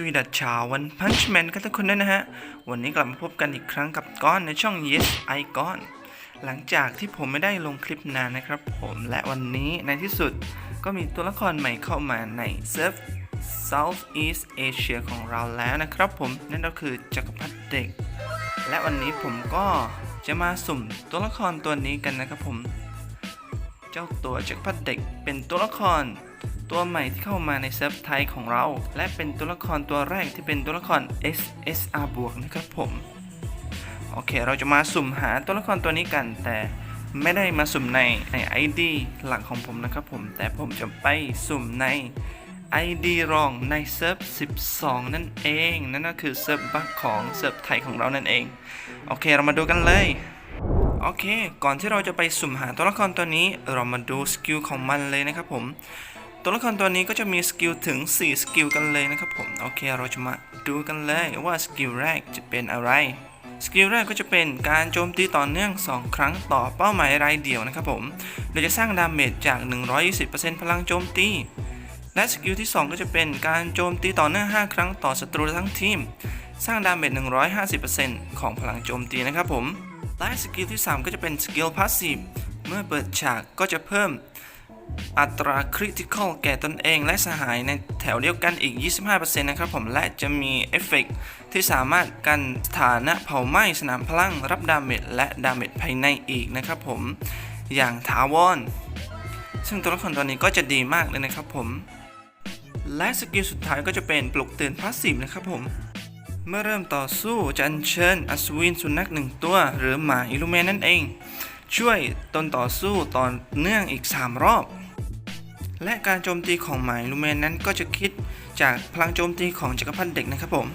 สวีดัชชาวันพันช์แมนกันทุกคนด้วยนะฮะ วันนี้กลับมาพบกันอีกครั้งกับก้อนในช่อง Yes I ก้อนหลังจากที่ผมไม่ได้ลงคลิปนานนะครับผมและวันนี้ในที่สุดก็มีตัวละครใหม่เข้ามาในเซิร์ฟ South East Asia ของเราแล้วนะครับผมนั่นก็คือจักรพรรดิเด็ก และวันนี้ผมก็จะมาสุ่มตัวละครตัวนี้กันนะครับผม เจ้าตัวจักรพรรดิเด็กเป็นตัวละคร ตัวใหม่ที่เข้ามาในเซิร์ฟไทยของเรา และเป็นตัวละครตัวแรกที่เป็นตัวละคร SSR บวกนะครับผม โอเค เราจะมาสุ่มหาตัวละครตัวนี้กัน แต่ไม่ได้มาสุ่มในใน ID หลักของผมนะครับผม แต่ผมจะไปสุ่มใน ID รองในเซิร์ฟ 12 นั่นเอง นั่นก็คือเซิร์ฟบัคของเซิร์ฟไทยของเรานั่นเอง โอเค เรามาดูกันเลยโอเค ก่อนที่เราจะไปสุ่มหาตัวละครตัวนี้ เรามาดูสกิลของมันเลยนะครับผม ตัวละครตัวนี้ก็จะมีสกิลถึง 4 สกิลกันเลยนะครับผม โอเคเราจะมาดูกันเลยว่าสกิลแรกจะเป็นอะไร สกิลแรกก็จะเป็นการโจมตีต่อเนื่อง 2 ครั้งต่อเป้าหมายรายเดียวนะครับผมโดยจะสร้างดาเมจจาก 120%พลังโจมตี และสกิลที่ 2 ก็จะเป็นการโจมตีต่อเนื่อง 5 ครั้งต่อศัตรูทั้งทีม สร้างดาเมจ 150%ของพลังโจมตีนะครับผมและสกิลที่ 3 ก็จะเป็นสกิลพาสซีฟเมื่อเปิดฉากก็จะเพิ่ม อัตราคริติคอลแก่ตนเองและสหายในแถวเดียวกันอีก 25%นะครับผมและจะมีเอฟเฟกต์ที่สามารถกันสถานะเผาไหม้สนามพลังรับดาเมจและดาเมจภายในอีกนะครับผมอย่างถาวร ซึ่งตัวละครตัวนี้ก็จะดีมากเลยนะครับผม และสกิลสุดท้ายก็จะเป็นปลุกตื่นพาสซีฟนะครับผมเมื่อเริ่มต่อสู้จะอัญเชิญอัศวินสุนัขหนึ่งตัว หรือหมาอิลูเมนนั่นเอง ช่วยตนต่อสู้ต่อเนื่องอีก 3 รอบ และการโจมตีของหมายลูเมนนั้นก็จะคิดจากพลังโจมตีของจักรพรรดิเด็กนะครับผม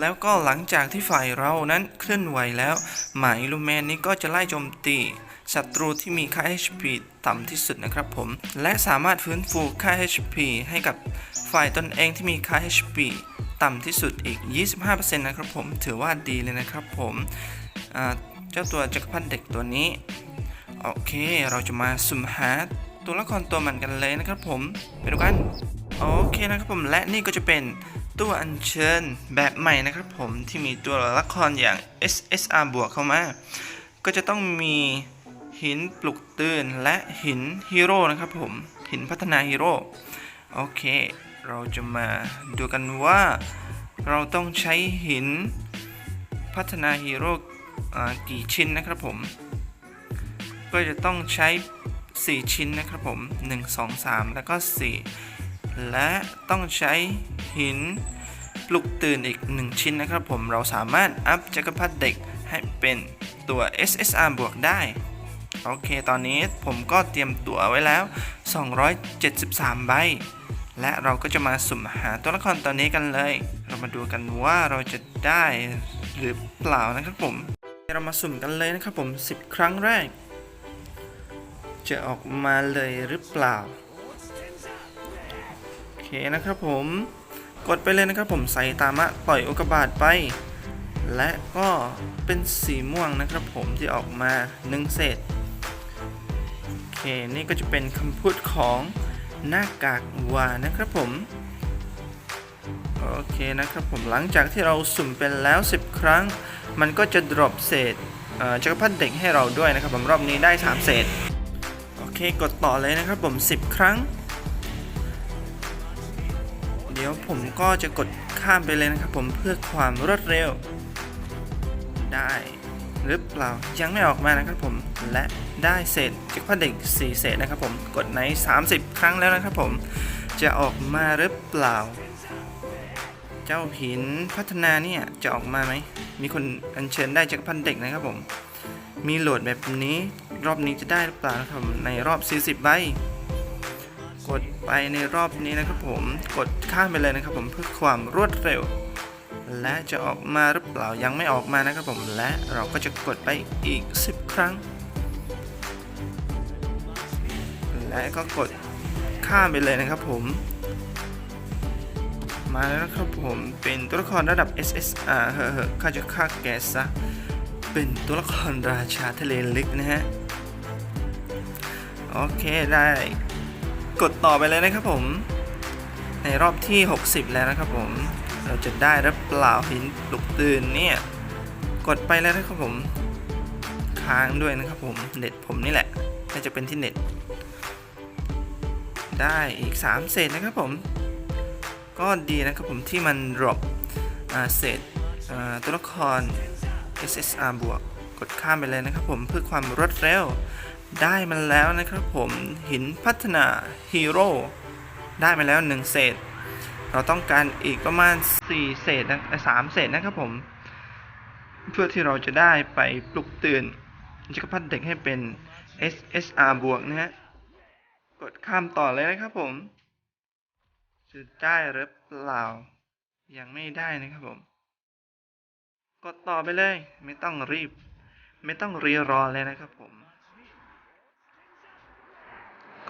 แล้วก็หลังจากที่ฝ่ายเรานั้นเคลื่อนไหวแล้ว หมายลูเมนนี้ก็จะไล่โจมตีศัตรูที่มีค่า HP ต่ำที่สุดนะครับผม และสามารถฟื้นฟูค่า HP ให้กับฝ่ายตนเองที่มีค่า HP ต่ำที่สุดอีก 25%นะครับผม ถือว่าดีเลยนะครับผมเจ้าตัวจักรพรรดิเด็กตัวนี้ โอเค เราจะมาสุ่มหา ตัวละครตัวมันกันเลยนะครับผมไปดูกันโอเคนะครับผมและนี่ก็จะเป็นตัวอัญเชิญแบบใหม่นะครับผมที่มีตัวละครอย่าง SSR บวกเข้ามา ก็จะต้องมีหินปลุกตื่นและหินฮีโร่นะครับผมหินพัฒนาฮีโร่โอเค เราจะมาดูกันว่าเราต้องใช้หินพัฒนาฮีโร่กี่ชิ้นนะครับผม ก็จะต้องใช้ 4 ชิ้นนะครับผม 1 2 3 แล้วก็ 4 และต้องใช้หินปลุกตื่นอีก 1 ชิ้นนะครับผม เราสามารถอัพจักรพรรดิเด็กให้เป็นตัว SSR บวกได้ โอเค ตอนนี้ผมก็เตรียมตั๋วไว้แล้ว 273 ใบ และเราก็จะมาสุ่มหาตัวละครตัวนี้กันเลย เรามาดูกันว่าเราจะได้หรือเปล่านะครับผม เรามาสุ่มกันเลยนะครับผม 10 ครั้งแรก จะออกมาเลยหรือเปล่า โอเคนะครับผมกดไปเลยนะครับผมใส่ตามะต่อยอุกบาตไป และก็เป็นสีม่วงนะครับผมที่ออกมา1เศษโอเคนี่ก็จะเป็นคำพูดของหน้ากากวานะครับผมโอเคนะครับผมหลังจากที่เราสุ่มเป็นแล้ว 10 ครั้ง มันก็จะดรอปเศษจักรพรรดิเด็กให้เราด้วยนะครับผมรอบนี้ได้ 3 เศษ เคกดต่อเลยนะครับผม 10 ครั้ง เดี๋ยวผมก็จะกดข้ามไปเลยนะครับผมเพื่อความรวดเร็ว ได้หรือเปล่ายังไม่ออกมานะครับผมและได้เศษจักรพรรดิเด็ก4เศษนะครับผมกดใน30 ครั้งแล้วนะครับผมจะออกมาหรือเปล่า เจ้าหินพัฒนาเนี่ยจะออกมาไหมมีคนอัญเชิญได้จากรพันเด็กนะครับผมมีโหลดแบบนี้ รอบนี้จะได้หรือเปล่านะครับในรอบ 40ใบกดไปในรอบนี้นะครับผมกดข้ามไปเลยนะครับผมเพื่อความรวดเร็ว และจะออกมาหรือเปล่ายังไม่ออกมานะครับผมและเราก็จะกดไปอีก 10 ครั้ง และก็กดข้ามไปเลยนะครับผม มาแล้วนะครับผมเป็นตัวละครระดับ SSR เฮ้อๆข้าจะฆ่าแกซะเป็นตัวละครราชาทะเลลึกนะฮะ โอเคได้กดต่อไปเลยนะครับผม ในรอบที่ 60 แล้วนะครับผม เราจะได้หรือเปล่าหินปลุกตื่นเนี่ย กดไปแล้วนะครับผม ค้างด้วยนะครับผม เน็ตผมนี่แหละน่าจะเป็นที่เน็ต ได้อีก 3 เศษนะครับผม ก็ดีนะครับผมที่มัน drop อ่าเศษตัวละคร SSR บวก กดข้ามไปเลยนะครับผมเพื่อความรวดเร็ว ได้มาแล้วนะครับผมหินพัฒนาฮีโร่ได้มาแล้ว 1 เศษ เราต้องการอีกประมาณ 4 เศษนะสามเศษนะครับผม เพื่อที่เราจะได้ไปปลุกตื่นจักรพรรดิเด็กให้เป็น SSR บวกนะฮะ กดข้ามต่อเลยนะครับผม จะได้หรือเปล่า ยังไม่ได้นะครับผม กดต่อไปเลย ไม่ต้องรีบ ไม่ต้องรีรอเลยนะครับผม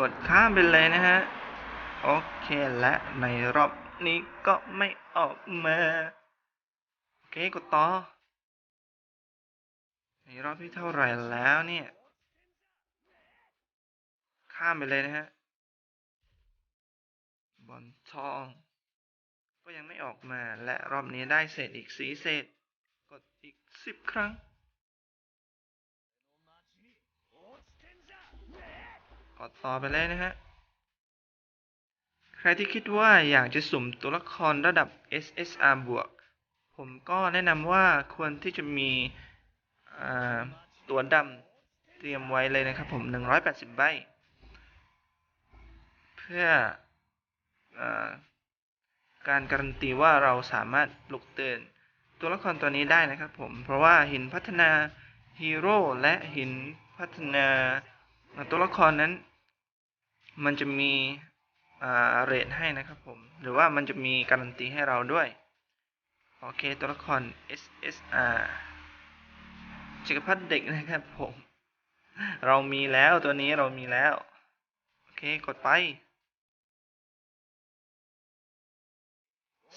กดข้ามไปเลยนะฮะ โอเคและในรอบนี้ก็ไม่ออกมา โอเคกดต่อ ในรอบที่เท่าไหร่แล้วเนี่ย ข้ามไปเลยนะฮะ บอลทอง ก็ยังไม่ออกมาและรอบนี้ได้เศษอีกสีเศษ กดอีกสิบครั้ง กดต่อไปเลยนะฮะ ใครที่คิดว่าอยากจะสุ่มตัวละครระดับ SSR บวก ผมก็แนะนำว่าควรที่จะมีตัวดำเตรียมไว้เลยนะครับผม 180 ใบ เพื่ออการการันตีว่าเราสามารถปลุกตื่นตัวละครตัวนี้ได้นะครับผม เพราะว่าหินพัฒนาฮีโร่และหินพัฒนาตัวละครนั้น มันจะมีอ่าเรทให้นะครับผม หรือว่ามันจะมีการันตีให้เราด้วย โอเค ตัวละคร SSR จักรพรรดิเด็กนะครับผม เรามีแล้วตัวนี้เรามีแล้ว โอเค กดไป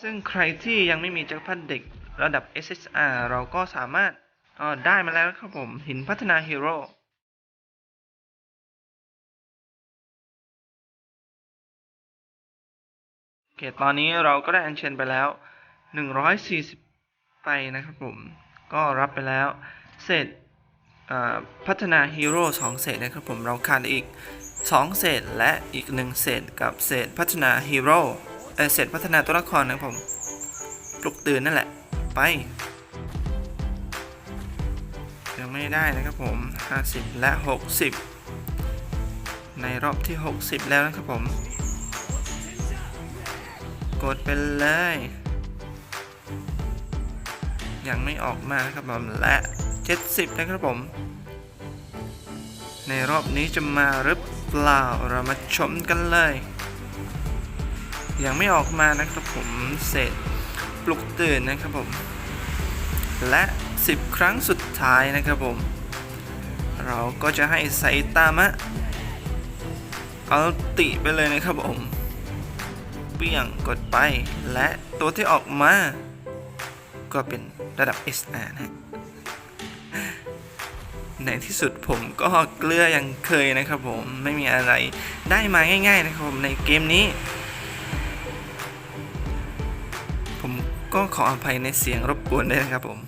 ซึ่งใครที่ยังไม่มีจักรพรรดิเด็กระดับ SSR เราก็สามารถอ๋อได้มาแล้วครับผม หินพัฒนาฮีโร่ โอเคตอนนี้เราก็ได้อัญเชิญไปแล้ว 140 ไปนะครับผม ก็รับไปแล้ว เศษอ่าพัฒนาฮีโร่2เศษนะครับผมเราขาดอีก 2 เศษและอีก 1 เศษกับเศษพัฒนาฮีโร่เอ่อเศษพัฒนาตัวละครนะครับผม ปลุกตื่นนั่นแหละ ไปยังไม่ได้นะครับผม 50 และ 60 ในรอบที่ 60 แล้วนะครับผม กดไปเลย ยังไม่ออกมาครับผมและ 70 นะครับผม ในรอบนี้จะมาหรือเปล่าเรามาชมกันเลย ยังไม่ออกมานะครับผมเศษปลุกตื่นนะครับผม และ 10 ครั้งสุดท้ายนะครับผม เราก็จะให้ไซตามะเอาติไปเลยนะครับผม เปี้ยงกดไป และตัวที่ออกมา ก็เป็นระดับ SR นะฮะในที่สุดผมก็เกลืออย่างเคยนะครับผมไม่มีอะไรได้มาง่าย ๆ นะครับผมในเกมนี้ ผมก็ขออภัยในเสียงรบกวนด้วยนะครับผม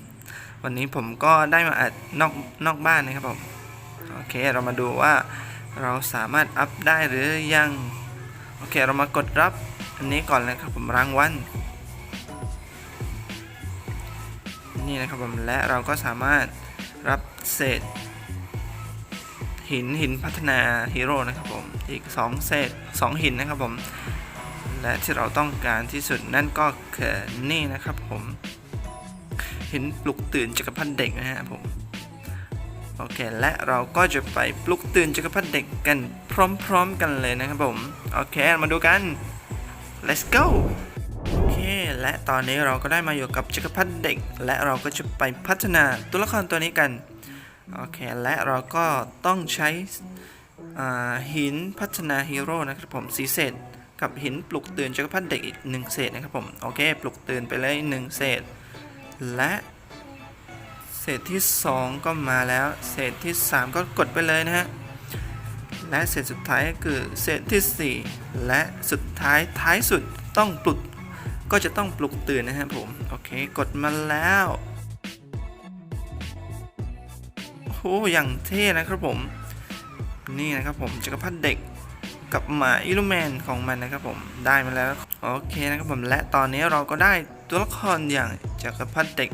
วันนี้ผมก็ได้มาอัดนอกนอกบ้านนะครับผมโอเคเรามาดูว่าเราสามารถอัพได้หรือยัง โอเคเรามากดรับ อันนี้ก่อนเลยครับผมรางวัลนี่นะครับผมและเราก็สามารถรับเศษ หินหินพัฒนาฮีโร่นะครับผมอีก 2 เศษ 2 หินนะครับผม และที่เราต้องการที่สุดนั่นก็คือนี่นะครับผม หินปลุกตื่นจักรพรรดิเด็กนะฮะผมโอเค และเราก็จะไปปลุกตื่นจักรพรรดิเด็กกันพร้อมๆกันเลยนะครับผม โอเค มาดูกัน let's go โอเค และตอนนี้เราก็ได้มาอยู่กับจักรพรรดิเด็ก และเราก็จะไปพัฒนาตัวละครตัวนี้กัน โอเค และเราก็ต้องใช้หินพัฒนาฮีโร่นะครับผมสีเศษ กับหินปลุกตื่นจักรพรรดิเด็กอีกหนึ่งเศษนะครับผม โอเค ปลุกตื่นไปเลยหนึ่งเศษ และเศษที่ 2 ก็มาแล้ว เศษที่ 3 ก็กดไปเลยนะฮะ และเศษสุดท้ายก็คือเศษที่ 4 และสุดท้ายท้ายสุดต้องปลุกก็จะต้องปลุกตื่นนะครับผม โอเค กดมาแล้วโอ้อย่างเท่นะครับผม นี่นะครับผมจักรพรรดิเด็กกับหมาอิลูแมนของมันนะครับผมได้มาแล้ว โอเคนะครับผมและตอนนี้เราก็ได้ตัวละครอย่างจักรพรรดิเด็ก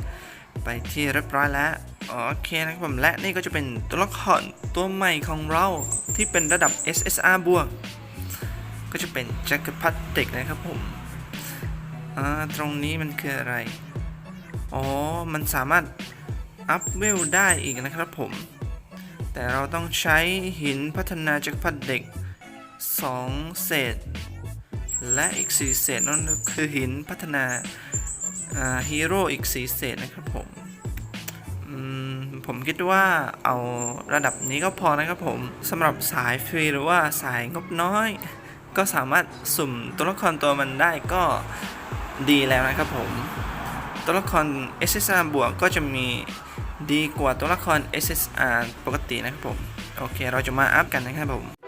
ไปที่เรียบร้อยแล้ว โอเคนะครับผมและนี่ก็จะเป็นตัวละครตัวใหม่ของเราที่เป็นระดับ SSR บวก ก็จะเป็นแจักรพรรดิเด็กนะครับผมอ่าตรงนี้มันคืออะไร อ๋อ มันสามารถอัพเวลได้อีกนะครับผม แต่เราต้องใช้หินพัฒนาจักรพรรดิเด็ก 2 เศษ และอีก 4 เศษนั่นคือหินพัฒนาฮีโร่อีก 4 เศษนะครับผม ผมคิดว่าเอาระดับนี้ก็พอนะครับผมสำหรับสายฟรีหรือว่าสายงบน้อย ก็สามารถสุ่มตัวละครตัวมันได้ก็ดีแล้วนะครับผม ตัวละคร SSR บวกก็จะมีดีกว่าตัวละคร SSR ปกตินะครับผม โอเค เราจะมาอัพกันนะครับผม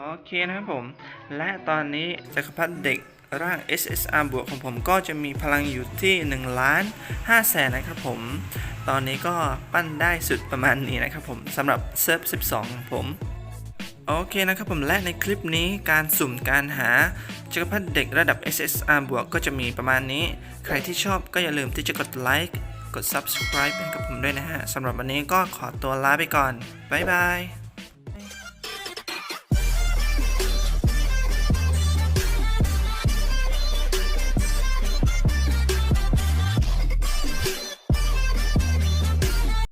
โอเคนะครับผม และตอนนี้จักรพรรดิเด็กร่าง SSR บวกของผมก็จะมีพลังอยู่ที่1ล้าน5แสนนะครับผม ตอนนี้ก็ปั้นได้สุดประมาณนี้นะครับผมสำหรับเซิร์ฟ 12 ของผมโอเคนะครับผมและในคลิปนี้การสุ่มการหาจักรพรรดิเด็กระดับ SSR บวกก็จะมีประมาณนี้ ใครที่ชอบก็อย่าลืมที่จะกดไลค์กด Subscribe ให้กับผมด้วยนะฮะสำหรับวันนี้ก็ขอตัวลาไปก่อน บ๊ายบาย